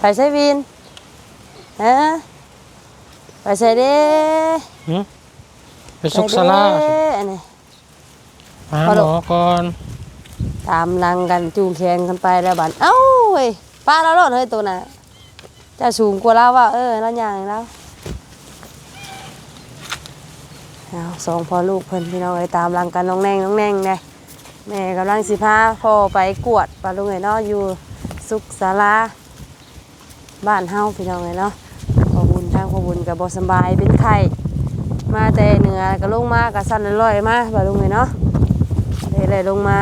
ไปใช้วินฮะไปใช้เด้หึไปสุกสลาไปเด้อันนี้หาพอหลูมกอก่อนตามลังกันจูงแขนกันไปแล้วบัดเอ้าเว้ยป้าเราโลดเฮ้ยตัวน่ะเจะสูงกว่าเราว่า เออแล้วอย่างแล้วเอาสองพ่อลูกเพิ่นพี่น้องไปตามลังกันน้องแนงน้องแนงเลยแม่กำลังสิพาพ่อไปกวดปลาลุงไงเนาะอยู่สุขศาลา บ้านเฮาพี่น้องไงเนาะพอบุญทางพอบุญกับบสำบายเป็นไข้มาแต่เหนือก็ลงมากับสั้นลอยๆมาปลาลุงไงเนาะเลยเลยลงมา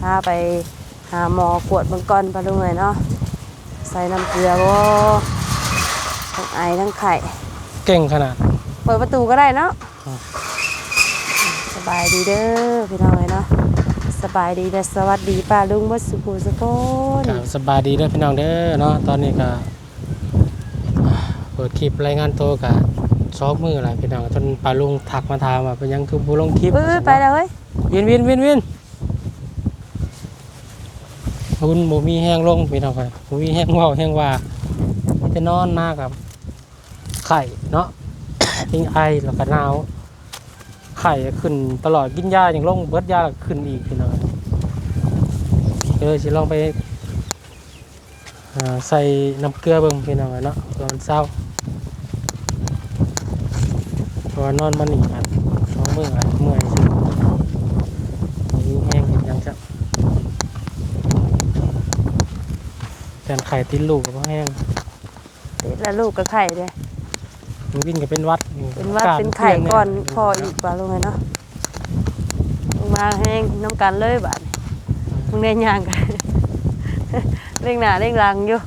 พาไปหาหมอกวดเบังกอนปลาดุงเลยเนาะใส่น้ำเกลือบ่ทั้งไอทั้งไข่ เก่งขนาด เปิดประตูก็ได้เนาะครับสบายดีเด้อพี่น้องเลยเนาะ สบายดีและสวัสดีป้าลุงบัดสุขุสกนก็สบายดีเด้อพี่น้องเด้อเนาะตอนนี้ก็อ่าเปิดคลิปรายงานตัวกับซอฟมืออะไรพี่น้องจนปาลุงทักมาถามว่าเป็นหยังคือบุลงคลิปเอ้ยไปแล้วเฮ้ยวินวินวินวินคุณบ่มีแห้งลงพี่น้องครับบ่มีแห้งเว้าแห้งว่ามีแต่นอนหน้ากับ ไข่เนาะ ทิ้งไอแล้วก็หนาว ไข่ขึ้นตลอดกินยาอย่างลงเบิดยาแล้วก็ขึ้นอีกพี่น้อง เออสิลองไปอ่าใส่น้ำเกลือเบิ่งพี่น้องเนาะตอนเช้าเพราะว่านอนมันอีกอันสองมื้ออันเมื่อยสิบ่มีแห้งเห็นหยังจะแฟนไข่ติดลูกก็แห้งติดแล้วลูกกับไข่เลยมันวิ่งก็เป็นหวัดเป็นหวัดอากาศเป็นไข่ปลี่ยก่อนเยพออีกปลาลุงเลยเนาะลงมาแห้งน้ำกันเลยบาดมึ งเล่นยางกันเร่งหน้าเร่งหลังอยู่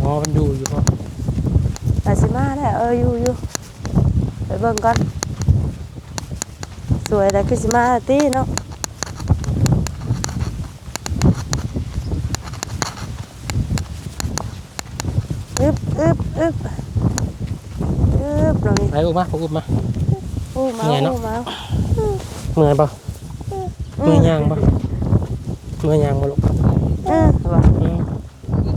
หมอมันอยู่อยู่เพราะไปสิมาได้เอออยู่อยู่ไปเบิ่งก่อนสวยแต่คือสิมาตีเนาะอึบอึบอึบอึบตรงนี้ไปอุ้มมาอุ้มมา อู้มาเหนื่อยเนอะอู้มาเมื่อยปะเมื่อยยางปะเมื่อยยางปะลูกเออว่ะอืม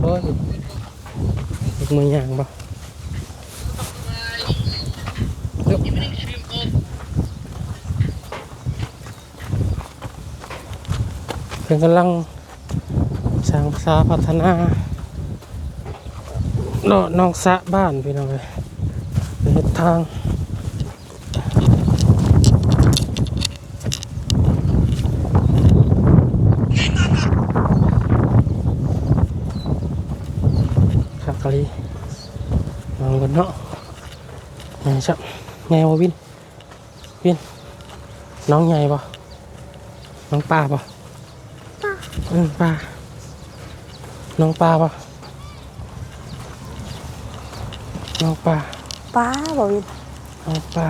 โอ้ยลูกเมื่อยยางปะลูกเพิ่งกำลังสร้างสาพัฒนาเนาะนอกสระบ้านพี่น้องเลยไปเฮ็ดทาง ครับกะลีลองกันเนาะไง ชับไงวะวิน วิน น้องใหญ่ปะน้องปลาปะปลาอืมปลาน้องปลาปะน้องปลาป้าบอกวิน น้องปลา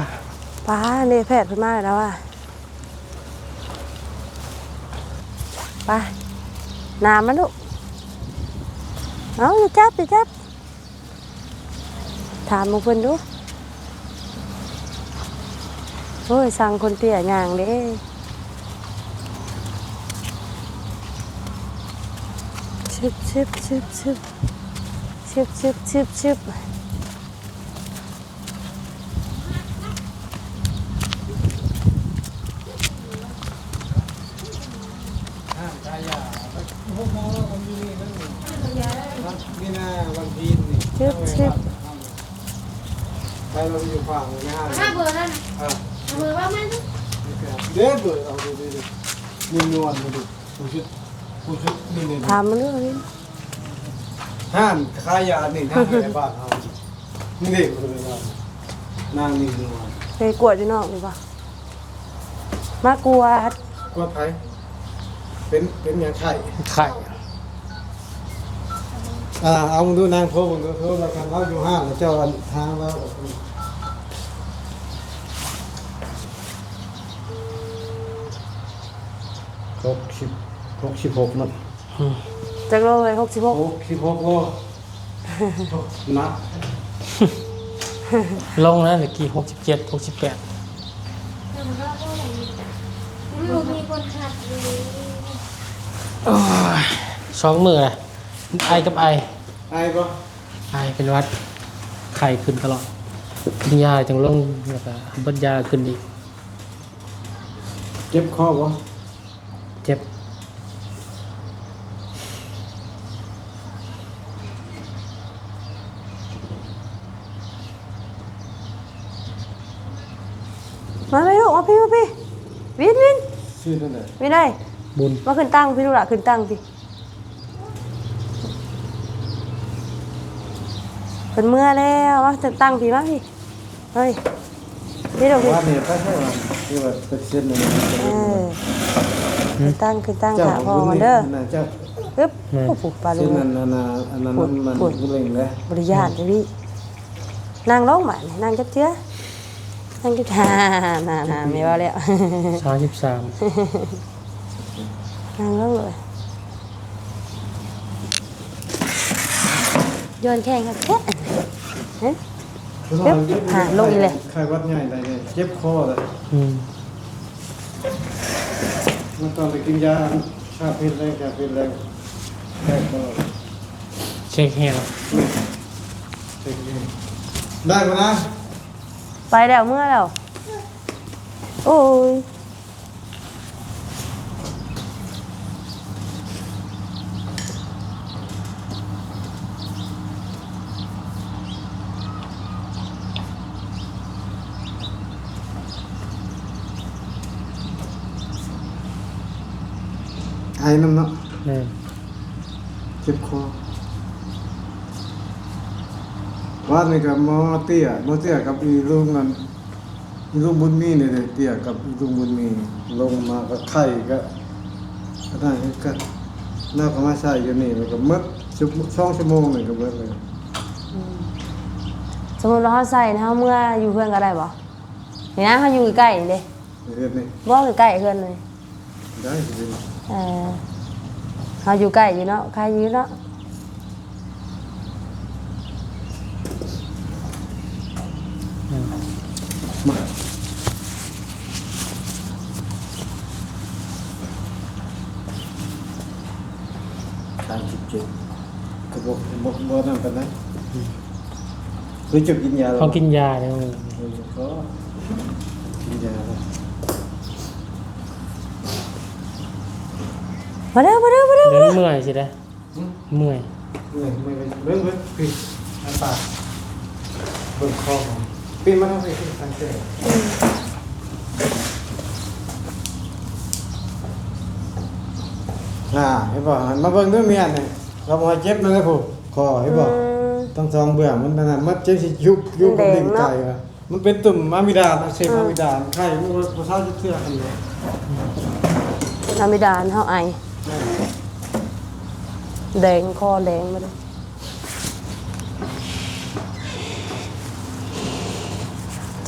ป้าเนี่ยแพทย์เพิ่นมาแล้วว่ะไปน้ำมันลูกเอาอย่าจับอย่าจับถามมึงเพิ่นดู โอ้ยสั่งคนเตี้ยย่างเด้ชึบชึบชึบชึบชึบชึบชึบชึบนี่นะวันพีนนี่ชึบชึบไปเราอยู่ฝั่งนะฮะถ้าเบอร์นั่นอะเบอร์ว่ามันเด็ดเลยเอาดูดินิ่มนวลมาดูผู้ชุดผู้ชุดนี่นี่ถามมันเรื่องนี้ห้ามขายยาหนึ่งห้ามในบ้านเอานี่เด็กเลยว่านางนิ่มนวลไปกวดอยู่นอกดีกว่ามากวดกดไปเป็นเป็นอย่างไข่ไข่อ่าเอามึงดูนางโทรมึงดูโทรแล้วกันเราอยู่ห้างแล้วเจ้าวันทางเรา หกสิบหกสิบหกนั่นจักโลเลยหกสิบหกหกสิบหกโลนับลงนะเมื่อกี้หกสิบเจ็ดหกสิบแปดเบอร์ว่าเท่าไหร่นลูกมีคนขับอยู่โอ้ยสองมือเลยไอกับไอ ไอ้ปะไอเป็นหวัดไข้ขึ้นตลอดกินยาจังลงแล้วก็เบิดยาขึ้นอีก เจ็บคอปะ เจ็บ มาพี่ลูกมาพี่มาพี่วินวินชื่อนั่นแหละวินได้บุญมาขึ้นตั้งพี่ลูกละขึ้นตั้งพี่เป็นเมื่อแล้วมาขึ้นตั้งพี่มาพี่เฮ้ยพี่ลูกพี่ว่าเนี่ยถ้าใช่ว่าที่ว่าเป็นเส้นนึงเออ ขึ้นตั้งขึ้นตั้งขาพอมันเด้อเจ้าปึ๊บโอ้โหปลาลูเส้นกนั้นอันนั้นอันนั้นมันเล่งเลยบริยาตเลยพี่นั่งร้องหมานั่งจับเชื้อนั่งจับฮ่าน่าน่าไม่ว่าแล้วสามสิบสามนั่งร้องเลยโยนแข่งครับแค่เฮ้ยไข้วัดใหญ่ได้เลยเจ็บคอเลยอื มมันตอนไปกินยาชาพิษแรงชาพิษแรงแค่ก็เช็คแฮนด์เช็คเองได้ปะนะไปแล้วเมื่อแล้ว โอ้ย ไอ้น้ำเนาะแม่นเจ็บคอว่านี่กับหมอเตี้ยหมอเตี้ยกับอีลุงนั่นอีลุงบุญมีนี่เลยเตี้ยกับอีลุงบุญมี ลงมาก็ไข่ก็ก็ได้ก็น่าก็มาใช้อยู่นี่แล้วก็มัดชั่วโมงสองชั่วโมงนี่ก็เบิดเลย สมมติว่าเขาใส่นะเขาเมื่ออยู่เพื่อนก็ได้บ่นี่นะเขาอยู่ใกล้ๆนี่เด้เฮ็ดนี่บ่ใกล้ๆเพื่อนเลย ได้สิ เออเขาอยู่ใกล้อยู่เนาะใครอยู่เนาะมาสามสิบเจ็ดก็บอกบอกบอกนั่นกันนะคือจุดกินยาแล้วเขากินยาเนี่ยเออก็กินยาแล้ว มาเด้อมาเด้อมาเด้อเดินเมื่อยสิได้เมื่อยเมื่อยไม่ไปเบิ่งเบิ่งปีอันปากเบิ่งคอของปีมาทางไปที่ทางเจ้อ่าเห็นบ่หันมาเบิ่งด้วยเมียนี่เราบ่ให้เจ็บนั่นเลยผู้คอเห็นบ่อืมต้องซองเบื่อมันนั่นน่ะมันเจ็บสิยุบยุบแดงดิ่งเนาะไก่อะมันเป็นตุ่มมามิดานอักเสบมามิดานไข้มันบ่เท่าจะเทื่อกันเลยนามิดานเขาไอ แดงคอแดงมาเลย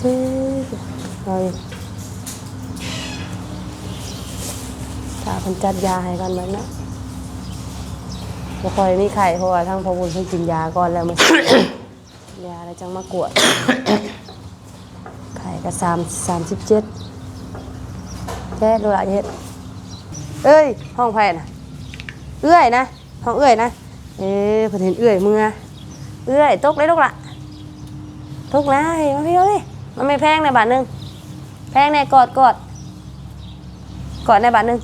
ที่เราถ้าเพิ่นจัดยาให้กันแบบนั้นบ่ค่อยมีไข้เพราะว่าทั้งพอบุญเพิ่นกินยาก่อนแล้วมัน ยาแล้วจังมากวด ไข่ก็สามสามสิบเจ็ดแค่ดูละเฮ็ด เอ้ย ห้องไผ่น่ะ เอื้อยนะ ห้องเอื้อยนะเอ้ยเพิ่นเห็นเอื้อยมือเอื้อยตกเลยลูกละตกนะเฮ้ยมาพี่มาพี่มันไม่แพงในบาทหนึงแพงในกอดกอดกอดในบาทหนึง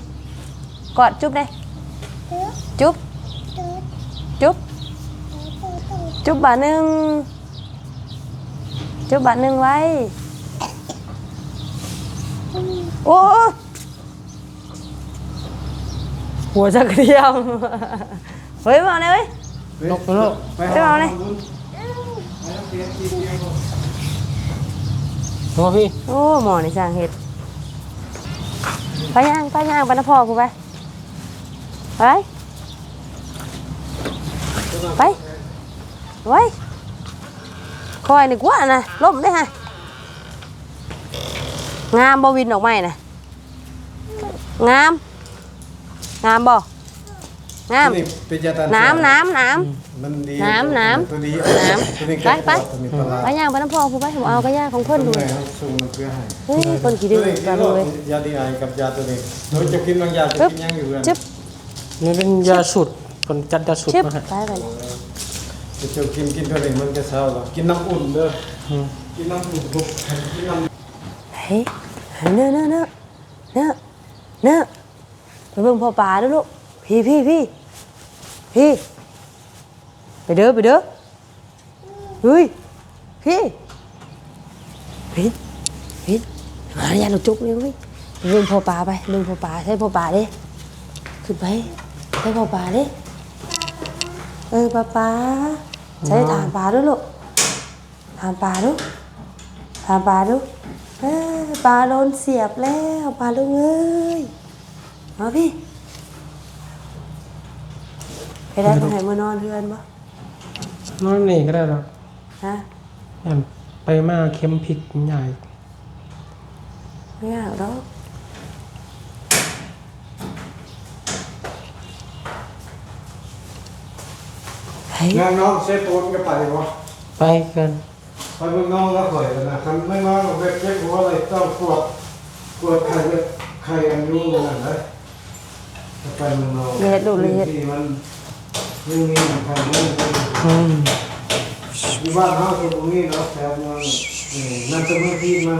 กอดจุ๊บเลยจุ๊บจุ๊บจุ๊บบาทหนึงจุ๊บบาทหนึงไว้โอ้ หัวจะเกรียม เฮ้ยมาเลยเว้ยลกไปโลกไปไปเอาเลย ตัวพี่โอ้หมอนี่สร้างเห็ดไปย่างไปย่างไปนะพ่อกูไป ไป ไปไว้คอยนึกว่านะล่มได้ฮะ งามบวินออกไหมนะงาม งามบ่งาม นี่เป็นยาตาน้ำน้ำน้ มันดีน้ำน้ำตัวนี้น้ำตัวนี้ไปไปตัวนี้ปลาร้าำไปย่างไปน้ำพอผู้ไปผมเอาก็ย่างของเพิ่นดู ตัวไหนครับส่งมาเพื่อให้เฮ้ยคนขี้ดื้อตัวนี้ปลาลูกเลย ยาดีไอกับยาตัวนี้เราจะกินบางยาจะปึ๊บกินยังอยู่กันจึ๊บนี่เป็นยาสูตรคนจัดยาสูตรชึบมาให้ไปไปเลยจะกินกินตัวนี้มันจะเศร้าหรอกินน้ำอุ่นเด้ออืมกินน้ำอุ่นบุกกินน้ำ เฮ้ยเนื้อเนื้อเนื้อเนื้อเนื้อไป เบิ่งพ่อปลาด้วยลูกพี่พี่พี่พี่ไปเด้อไปเด้อเฮ้ยพี่พี่พี่มาอย่าหลุดจุกเลยเว้ยเบิ่งพ่อปลาไปเบิ่งพ่อปลาใช่พ่อปลาดิขึ้นไปใช่พ่อปลาดิเออปลาปลาใช้ถามปลาด้วยลูกถามปลาดูถามปลาดูเอ้ยปลาโดนเสียบแล้วปลาลูกเอ้ย มาพี่ไปได้ตรงไหนมานอนเพื่อนบ่นอนนี่ก็ได้หรอกฮะแอมไปมาเค็มพริกใหญ่ไม่อยากหรอกเฮ้ยงานน้องเซฟโอนก็ไปวะไปกันไปเมืองน้องแล้วข่อยนะคันไม่น้องเว็บเจ็บหัวเลยต้องปวดปวดไข้เว็บไข้อันยุ่งนั่นเลย ไปเมืองน้องเฮ็ดดูเลยเฮ็ด ที่มันไม่มีใครไม่มีอืมอยู่บ้านเฮาคือตรงนี้เนาะแถวเมืองนี่นั่นจะเมื่อที่มา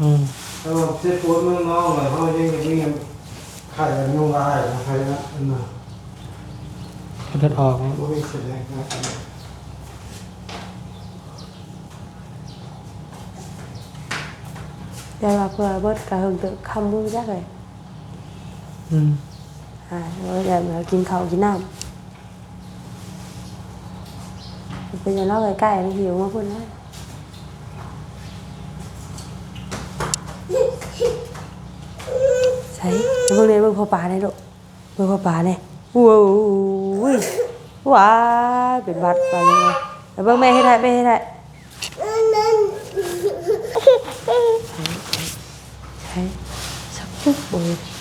อืมถ้าเราเช็ดตัวเมืองน้องเลยเฮายังจะมีไข่อันยุ่งลายนะไข่นะอันน่ะเลือดออกบ่มีแสดงนะเดี๋ยวว่าเพื่อเบิดกะหึงตึกคำมือจักเลยอืม อ่าเดี๋ยวมากินข้าวกินน้ำเป็นอยังเล่าใกล้ๆหิวมาพูดนะใช่เบิ่งเลยเบิ่งพ่อปลาได้ลูกเบิ่งพ่อปลาเนี่ยว้าวว้าเป็นบัดไปเลยแล้วเบิ่งแม่ให้ได้แม่ให้ได้ใช่สักปุ๊บเบิ่งฮะ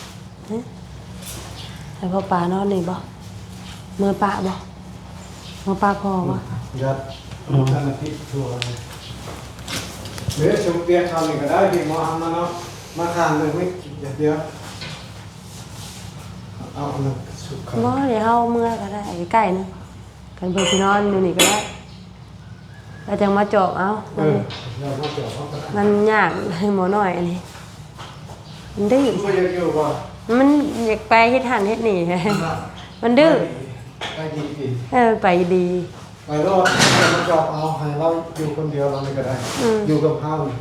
แล้วพ่อปลานอนนี่บ่เมื่อปลาบ่เมื่อปลาพอบ่ยัดท่านอาทิตย์ทั่วเลยเดี๋ยวชมเตียทำนี่ก็ได้พี่หมอทำมาเนาะมาทานเลยไม่เดี๋ยวเอาอันนั้นสุกครับบ่เดี๋ยวเฮาเมื่อก็ได้ใกล้ๆนึงกันเพิ่นสินอนอยู่นี่ก็ได้แล้วจังมาจอบเอาเออเราก็เกี่ยวเขาก็ได้มันยากให้หมอหน่อยอันนี้มันดื้อไม่ยังอยู่ป่ะ มันอยากไปเฮ็ดหันเฮ็ดนี่ มันดื้อไปดีดีเออไปดี ไปรอดเราจอบเอาให้เราอยู่คนเดียวเราไม่ก็ได้ อืม อยู่กับเขานี่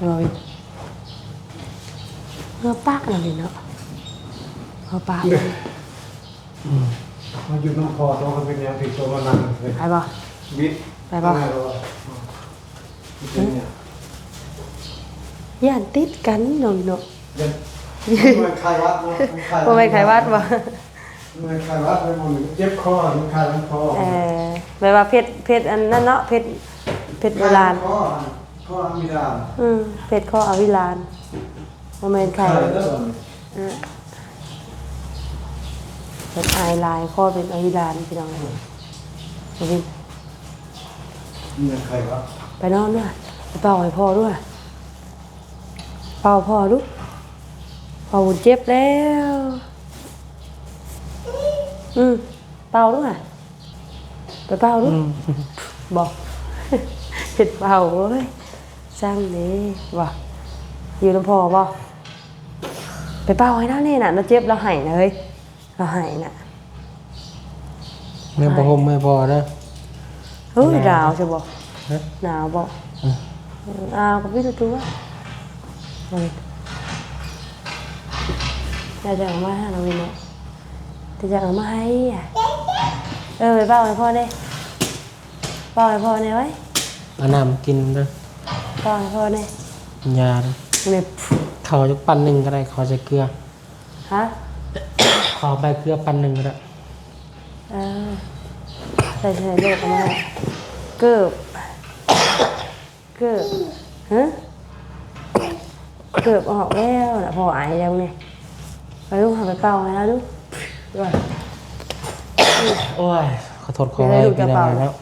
เลยเมื่อปากนั่นนี่เนาะเมื่อปากอืมมาอยู่น้ำคอตัวมันเป็นยังติดตัวมันนั่นเลย ไปบ่บิดไปปะ ม่รู้ว่าเป็นเนี่ ยย่านติดกันหน่อยเนาะเดี๋ยวมันคลายวัดเนาะบ่แม่นไขวัดบ่มันคลายวัดไปหมดเลยเจ็บคอมันคลายลำคอเออแบบว่าเพชรเพชรอันนั้นเนาะเพชรเพชรโบราณคอคอมีดานอืมเพชรข้ออวิลานบ่แม่นไข่คลายแล้วบ่เออเป็นไอายลายข้อเป็นอวิลานพี่น้องเอ้ยเอาวินมันคลายวัด ไปนอนด้วยไปเป่าให้พ่อด้วย เป่าพ่อดูเป่าเจ็บแล้ว อืมเป่าด้วยไปเป่าดูอืมบอกเห็ดเป่าเว้ยสร้างนี้ว่ะอยู่ลำพอบ่ไปเป่าให้นั่นนี่น่ะเราเจ็บเราใหายนะเฮ้ยเราใหายน่ะแม่ประหมไม่พอนะเฮ้ยหนาวใช่บ่ฮะ หนาวบ่อืมอ้าวกับพี่ตัวตัวเฮ้ยจะจะเอามาให้เราวินเนาะจะจะเอามาให้อะเออไปเป่าให้พ่อได้เป่าให้พ่อได้ไว้เอาน้ำกินนะเป่าให้พ่อได้ยานะเนี่ยเขาจะปันหนึ่งก็ได้ขอจะเกลือฮะขอใบเกลือปันหนึ่งก็ได้เออใส่ใส่เลือกออกมาเกือบ เกือบฮะเกือบออกแล้วนะพอไอแล้วเนี่ยไปลูกหาไปเป่าไงแล้วลูกด้วยโอ้ยขอโทษขอให้พี่น้องแล้ว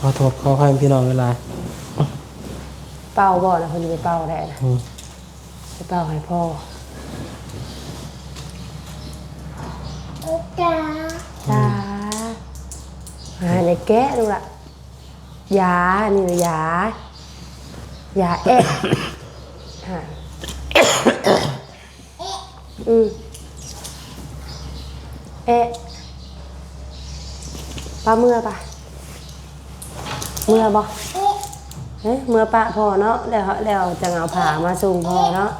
ขอโทษขอให้พี่น้องเวลา เป่าบ่อนะคนจะไปเป่าได้นะอืมไปเป่าให้พ่อจ้าจ้าหาในแกะดูละ ยานี่เลยยายาเอ๊ะหาอืมเอ๊ะปลาเมื่อปะเมื่อบ่เอ๊ะเมื่อปะพอเนาะแล้วแล้วจะเอาผ่ามาส่งพอเนาะ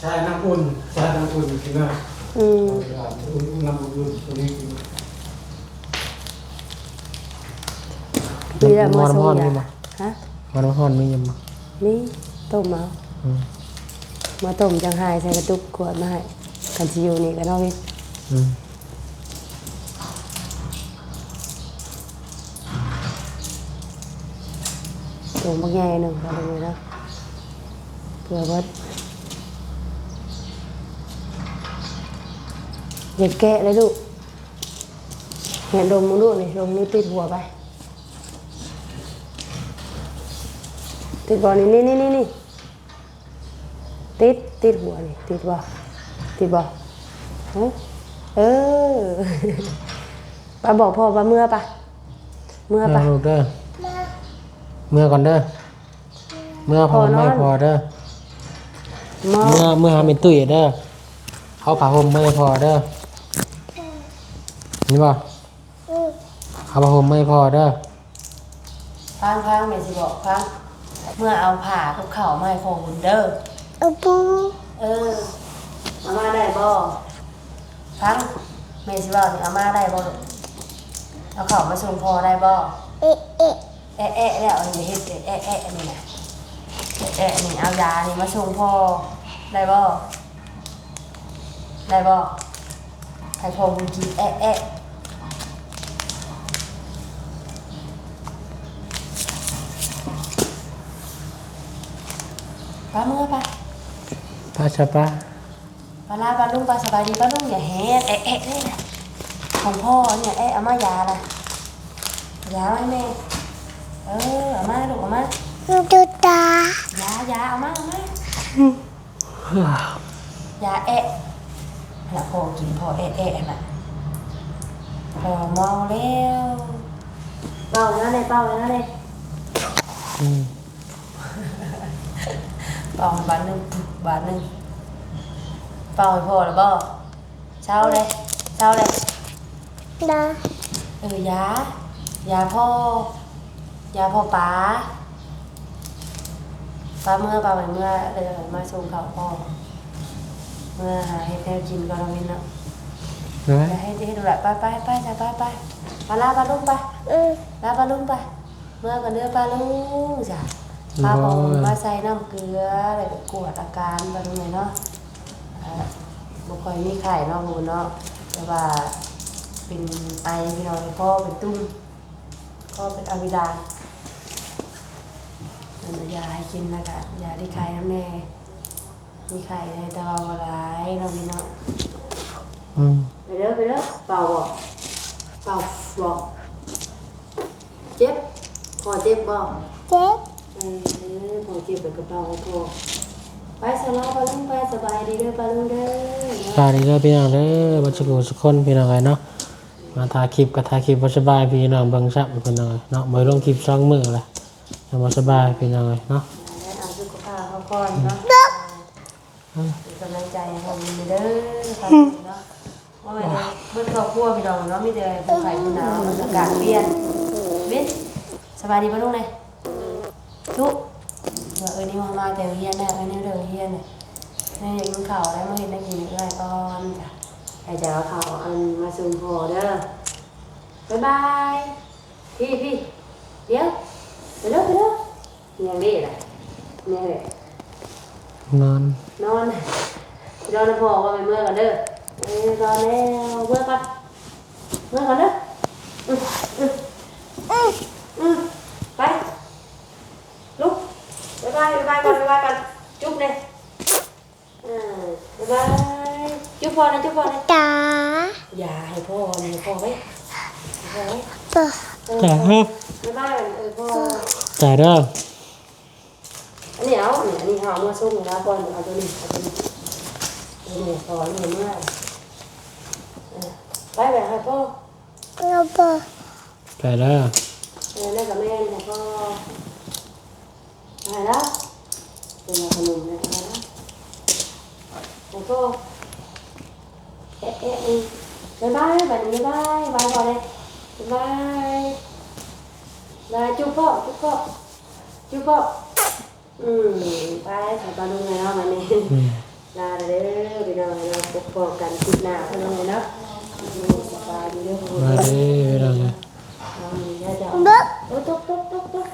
ใช่น้ำอุ่นใช่น้ำอุ่นกินนะอืมอุ่นน้ำอุ่นตัวนี้กิน ปีละมเมื่ออนส่มอนงมียามั้ยฮะมอนมอนมียังมั้ยนี่ต้มเอาอืมมาต้มจังไห้ใส่กระตุกขวดมาให้กันชิอยู่นี่กันเนาะพี่อืมต้มบางแง่หนึ่งเอาเลยนะเผื่อว่าอย่าแกะเลยลูกเนี่ยดมมึงดูนี่ดมนี่ติดหัวไป ติดบ่อนี่นี่นี่นี่นี่ติดติดหัวนี่ติดบ่ติดบ่เอ้ยเออป้าบอกพ่อป้าเมื่อปะเมื่อปะเอาลูกเด้อเมื่อก่อนเด้อเมื่อพอพอนอนไม่พอเด้อมอเมื่อเมื่อหาเป็นตุ้ยเด้อเขาผ่าห่มไม่พอเด้อนี่ป่ะเขาผ่าห่มไม่พอเด้อพังพังแม่สิบอกพัง เมื่อเอาผ่ากับเข่าวมาให้พ่อบุญเด้ออุปูเออเอามาได้บ่พังแม่สิบอกนี่เอามาได้บ่ลูกเอาเข่าวมาส่งพ่อได้บ่เอะเอะแอะแอะแล้วอันนี้เฮ็ดแอะแอะอันนี้นะแอะแอะนี่เอายานี่มาส่งพ่อได้บ่ได้บ่ให้พ่อบุญกินแอะแอะ ป้าเมื่อปะป้าชะป้าปลาลาปลาลุงปลาสบายดีปลาลุงอย่าแฮดแอะแอะเลยนะของพ่อเนี่ยแอะเอามายานะยาไว้แม่เออเอามาลูกเอามาดูตายายาเอามาเอามายาแอะน่ะพ่อกินพ่อแอะแอะน่ะพ่อเมาแล้วเป่าแล้วเลยเป่าแล้วเลย อืมเป่าบาทหนึ่งบาทหนึ่งเป่าให้พ่อแล้วบ่เช้าเลยเช้าเลยดาเออยายาพ่อยาพ่อป๋าป้าเมื่อป้าไปเมื่อเลยมาส่งข่าวพ่อ เมื่อหาให้แพวกินก็เราไม่เนาะเฮ้ยจะให้ให้ดูแลไปไปไปจะไปไปปลาลาปลาลุงไปอืมลาปลาลุงไปเมื่อกันเนื้อปลาลุงจ้ะ ป้าบอกมาใส่น้ำเกลืออะไรไปกวดอาการปลาลุงเลยเนาะอ่าบุคอยมีไข่เนาะหมูเนาะแต่ว่าเป็นไอพี่น้องพ่อเป็นตุ้มก็เป็นอวิดาเป็นยาให้กินนะคะยาที่ไข่น้ำแน่มีไข่ในตะวันร้ายเรามีเนาะอืมไปเด้อไปเด้อเป่าบอกเป่าบอกเจ็บพอเจ็บบอกเจ๊เออ พอเจ็บไปกระเป๋าให้พอไปสลาปลาลุงไปสบายดีเด้อปลาลุงเด้อสวัสดีครับพี่น้องเด้อบัจจุบันสุกคนพี่น้องไงเนาะมาถ่ายคลิปกับถ่ายคลิปบ่สบายพี่น้องเบิ่งซับพี่น้องเอ้ยเนาะบ่ได้ลงคลิปสองมื้อละยังบ่สบายพี่น้องเอ้ยเนาะเอาสุขภาพเขาก่อนเนาะเป็นกำลังใจให้ผมเด้อครับเนาะว่าไงเด้อเมื่อครอบครัวพี่น้องเนาะมีแต่ผู้ไข่ผู้หนาวอากาศเปลี่ยนบินสบายดีปะลุงเลย ทุกเดี๋ยวเออนี่มามาแต่เฮียนแน่เออนี่เดี๋ยวเฮียนเนี่ยแม่อยากกินข้าวแล้วมาเห็นได้กินอีกเลยก่อนจ้ะใครจะเอาข้าวอันมาส่งพอเด้อบ๊ายบายพี่พี่เดี๋ยวไปเด้อไปเด้อยังดีแหละเนี่ยเลยนอนนอนนอนนะพ่อว่าไปเมื่อกันเด้อเออนอนแล้วเมื่อกันเมื่อกันเด้ออืมอืมอืมอืมไป บายบายก่อนบายก่อนจุ๊บเลยอ่าบายจุ๊บพอนะจุ๊บพอนะตาอย่าให้พ่อให้พ่อไว้ให้พ่อไว้ปะเออจ่ายครับบ๊ายบายเออพ่อจ่ายเด้ออันนี้เอาเนี่ยอันนี้เอามาส่งแล้วก่อนเอาตัวนี้เอาตัวนี้เอาตัวนี้พอนี่เห็นไหมเออไปไปให้พ่อเราปะจ่ายเด้อ เออแม่กับแม่ให้พ่อ ไปแล้วเป็นขนมเลยไปแล้วให้พ่อเอ๊ะเอ๊ะเอ๊ะบ๊ายบายแบบนี้บ๊ายบายบายพอเลยบ๊ายบายบายจุ๊บพ่อจุ๊บพ่อจุ๊บพ่ออืมไปใส่ปลาดุงไงเนาะมันนี่อืมลาเด้อพี่น้องเราปกป้องกันคิดหน้าเพื่อนเลยเนาะสบายดีเด้อมาเด้อพี่น้องเอามีได้จ้ะเบ๊ะโอ้ตกตกตกตกตก